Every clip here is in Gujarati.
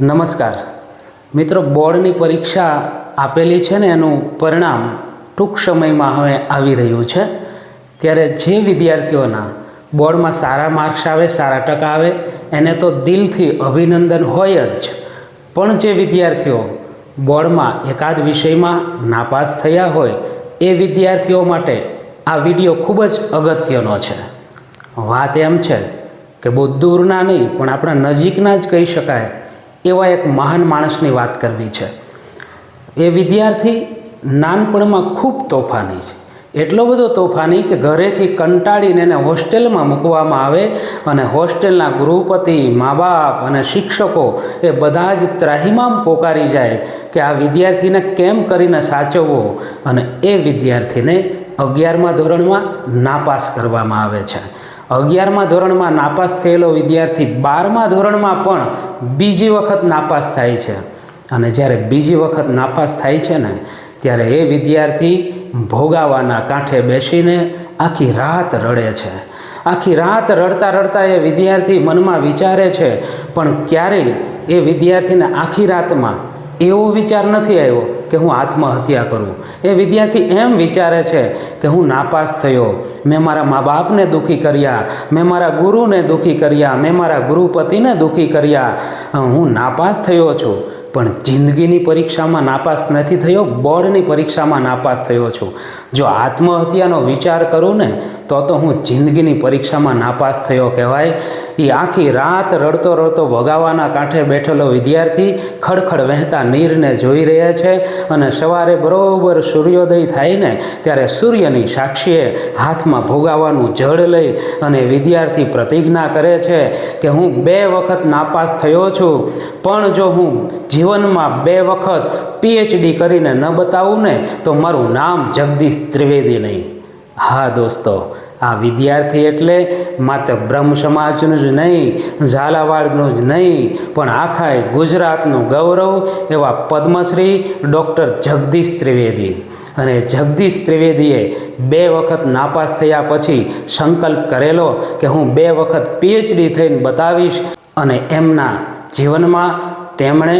નમસ્કાર. મિત્રો, બોર્ડની પરીક્ષા આપેલી છે ને એનું પરિણામ ટૂંક સમયમાં હવે આવી રહ્યું છે. ત્યારે જે વિદ્યાર્થીઓના બોર્ડમાં સારા માર્ક્સ આવે, સારા ટકા આવે, એને તો દિલથી અભિનંદન હોય જ. પણ જે વિદ્યાર્થીઓ બોર્ડમાં એકાદ વિષયમાં નાપાસ થયા હોય, એ વિદ્યાર્થીઓ માટે આ વીડિયો ખૂબ જ અગત્યનો છે. વાત એમ છે કે બહુ દૂરના નહીં, પણ આપણા નજીકના જ કહી શકાય એવા એક મહાન માણસની વાત કરવી છે. એ વિદ્યાર્થી નાનપણમાં ખૂબ તોફાની છે. એટલો બધો તોફાની કે ઘરેથી કંટાળીને એને હોસ્ટેલમાં મૂકવામાં આવે અને હોસ્ટેલના ગૃહપતિ મા બાપ અને શિક્ષકો એ બધા જ ત્રાહિમામ પોકારી જાય કે આ વિદ્યાર્થીને કેમ કરીને સાચવવો અને એ વિદ્યાર્થીને અગિયારમા ધોરણમાં નાપાસ કરવામાં આવે છે. અગિયારમા ધોરણમાં નાપાસ થયેલો વિદ્યાર્થી બારમા ધોરણમાં પણ બીજી વખત નાપાસ થાય છે. અને જ્યારે બીજી વખત નાપાસ થાય છે ને, ત્યારે એ વિદ્યાર્થી ભોગાવાના કાંઠે બેસીને આખી રાત રડે છે. આખી રાત રડતા રડતા એ વિદ્યાર્થી મનમાં વિચારે છે, પણ ક્યારેય એ વિદ્યાર્થીને આખી રાતમાં એવો વિચાર નથી આવ્યો કે હું આત્મહત્યા કરું. એ વિદ્યાર્થી એમ વિચારે છે કે હું નાપાસ થયો. મેં મારા મા બાપને દુઃખી કર્યા. મેં મારા ગુરુને દુઃખી કર્યા. મેં મારા ગુરુપતિને દુઃખી કર્યા. હું નાપાસ થયો છું. પણ જિંદગીની પરીક્ષામાં નાપાસ નથી થયો, બોર્ડની પરીક્ષામાં નાપાસ થયો છું. જો આત્મહત્યાનો વિચાર કરું ને, તો તો હું જિંદગીની પરીક્ષામાં નાપાસ થયો કહેવાય. એ આખી રાત રડતો રડતો ભગાવાના કાંઠે બેઠેલો વિદ્યાર્થી ખડખડ વહેતા નીરને જોઈ રહ્યા છે અને સવારે બરોબર સૂર્યોદય થાય ને ત્યારે સૂર્યની સાક્ષીએ હાથમાં ભોગાવાનું જળ લઈ અને વિદ્યાર્થી પ્રતિજ્ઞા કરે છે કે હું બે વખત નાપાસ થયો છું, પણ જો હું જીવનમાં બે વખત પીએચડી કરીને ન બતાવું ને, તો મારું નામ જગદીશ ત્રિવેદી નહીં. હા દોસ્તો આ વિદ્યાર્થી એટલે માત્ર બ્રહ્મ સમાજનું જ નહીં, ઝાલાવાડનું જ નહીં, પણ આખાય ગુજરાતનું ગૌરવ એવા પદ્મશ્રી ડૉક્ટર જગદીશ ત્રિવેદી. અને જગદીશ ત્રિવેદીએ બે વખત નાપાસ થયા પછી સંકલ્પ કરેલો કે હું બે વખત પીએચડી થઈને બતાવીશ અને એમના જીવનમાં તેમણે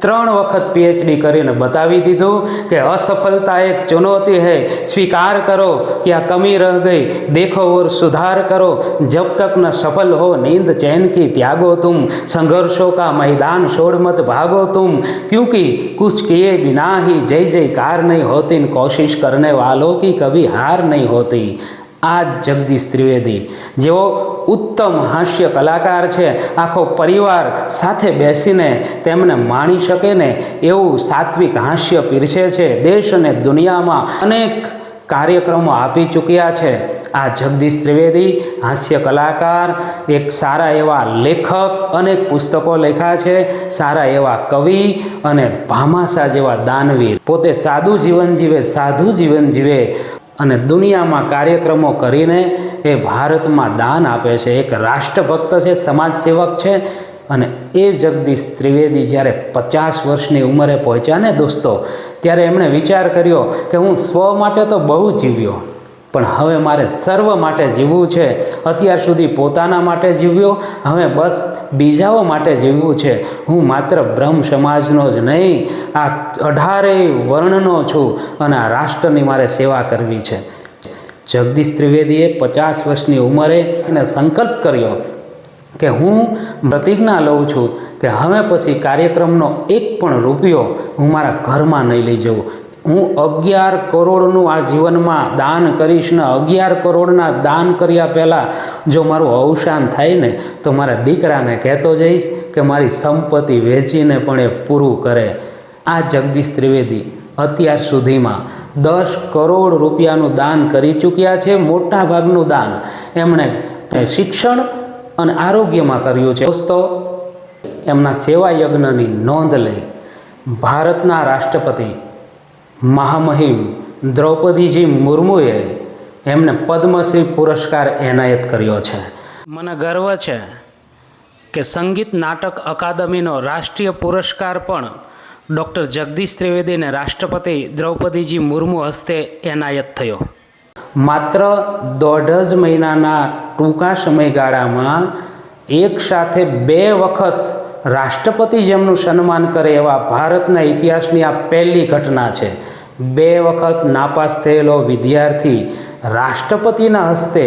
ત્રણ વખત પીએચડી કરીને બતાવી દીધું કે અસફળતા એક ચુનૌતી है स्वीकार करो कि आ कमी रह गई देखो और सुधार करो जब तक न सफल हो नींद चैन की त्यागो तुम संघर्षों का मैदान छोड़ मत भागो तुम क्योंकि कुछ किए बिना ही जय जयकार नहीं होती इन कोशिश करने वालों की कभी हार नहीं होती આ જગદીશ ત્રિવેદી, જેઓ ઉત્તમ હાસ્ય કલાકાર છે, આખો પરિવાર સાથે બેસીને તેમને માણી શકે ને એવું સાત્વિક હાસ્ય પીરસે છે, દેશ અને દુનિયામાં અનેક કાર્યક્રમો આપી ચૂક્યા છે. આ જગદીશ ત્રિવેદી, હાસ્ય કલાકાર, એક સારા એવા લેખક અનેક પુસ્તકો લખ્યા છે, સારા એવા કવિ અને ભામાસા જેવા દાનવીર. પોતે સાદું જીવન જીવે, સાધુ જીવન જીવે અને દુનિયામાં કાર્યક્રમો કરીને એ ભારતમાં દાન આપે છે. એક રાષ્ટ્રભક્ત છે સમાજ સેવક છે અને એ જગદીશ ત્રિવેદી જ્યારે પચાસ વર્ષની ઉંમરે પહોંચ્યા ને દોસ્તો, ત્યારે એમણે વિચાર કર્યો કે હું સ્વ માટે તો બહુ જીવ્યો. પણ હવે મારે સર્વ માટે જીવવું છે. અત્યાર સુધી પોતાના માટે જીવ્યો, હવે બસ બીજાઓ માટે જીવવું છે. હું માત્ર બ્રહ્મ સમાજનો જ નહીં, આ અઢારેય વર્ણનો છું અને આ રાષ્ટ્રની મારે સેવા કરવી છે. જગદીશ ત્રિવેદીએ પચાસ વર્ષની ઉંમરે એને સંકલ્પ કર્યો કે હું પ્રતિજ્ઞા લઉં છું કે હવે પછી કાર્યક્રમનો એક પણ રૂપિયો હું મારા ઘરમાં નહીં લઈ જઉં. હું અગિયાર કરોડનું આ જીવનમાં દાન કરીશ ને અગિયાર કરોડના દાન કર્યા પહેલાં જો મારું અવસાન થાય ને, તો મારા દીકરાને કહેતો જઈશ કે મારી સંપત્તિ વેચીને પણ એ પૂરું કરે. આ જગદીશ ત્રિવેદી અત્યાર સુધીમાં દસ કરોડ રૂપિયાનું દાન કરી ચૂક્યા છે, મોટા ભાગનું દાન. એમણે શિક્ષણ અને આરોગ્યમાં કર્યું છે. દોસ્તો, એમના સેવા યજ્ઞની નોંધ લઈ ભારતના રાષ્ટ્રપતિ મહામહિમ દ્રૌપદીજી મુર્મુએ એમને પદ્મશ્રી પુરસ્કાર એનાયત કર્યો છે. મને ગર્વ છે કે સંગીત નાટક અકાદમીનો રાષ્ટ્રીય પુરસ્કાર પણ ડૉક્ટર જગદીશ ત્રિવેદીને રાષ્ટ્રપતિ દ્રૌપદીજી મુર્મુ હસ્તે એનાયત થયો. માત્ર દોઢ જ મહિનાના ટૂંકા સમયગાળામાં એક સાથે બે વખત રાષ્ટ્રપતિ જેમનું સન્માન કરે એવા ભારતના ઇતિહાસની આ પહેલી ઘટના છે. બે વખત નાપાસ થયેલો વિદ્યાર્થી રાષ્ટ્રપતિના હસ્તે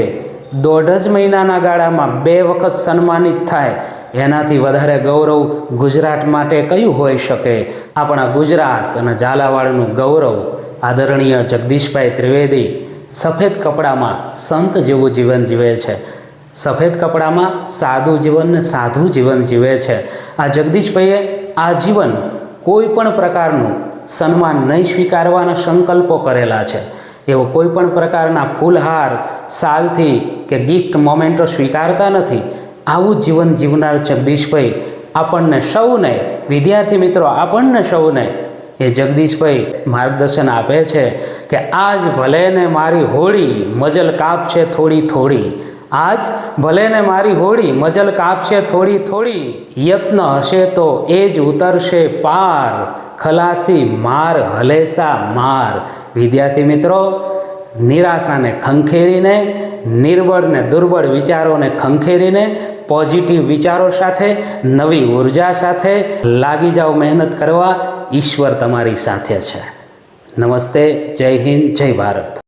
દોઢ જ મહિનાના ગાળામાં બે વખત સન્માનિત થાય. એનાથી વધારે ગૌરવ ગુજરાત માટે કયું હોઈ શકે? આપણા ગુજરાત અને ઝાલાવાડનું ગૌરવ આદરણીય જગદીશભાઈ ત્રિવેદી સફેદ કપડામાં સંત જેવું જીવન જીવે છે. સફેદ કપડામાં સાદું જીવન ને સાધુ જીવન જીવે છે. આ જગદીશભાઈએ આ જીવન કોઈ પણ પ્રકારનું સન્માન નહીં સ્વીકારવાના સંકલ્પો કરેલા છે. એવો કોઈ પણ પ્રકારના ફૂલહાર, સાલથી કે ગિફ્ટ મોમેન્ટો સ્વીકારતા નથી. આવું જીવન જીવનાર જગદીશભાઈ આપણને સૌને, વિદ્યાર્થી મિત્રો આપણને સૌને એ જગદીશભાઈ માર્ગદર્શન આપે છે કે આજ ભલે ને મારી હોળી, મજલ કાપ છે થોડી થોડી. આજ ભલે ને મારી હોળી મજલ કાપશે થોડી થોડી, યત્ન હશે તો એ જ ઉતરશે પાર, ખલાસી માર, હલેસા માર. વિદ્યાર્થી મિત્રો, નિરાશાને ખંખેરીને, નિર્બળને દુર્બળ વિચારોને ખંખેરીને પોઝિટિવ વિચારો સાથે, નવી ઊર્જા સાથે લાગી જાઓ મહેનત કરવા ઈશ્વર તમારી સાથે છે. નમસ્તે, જય હિન્દ, જય ભારત.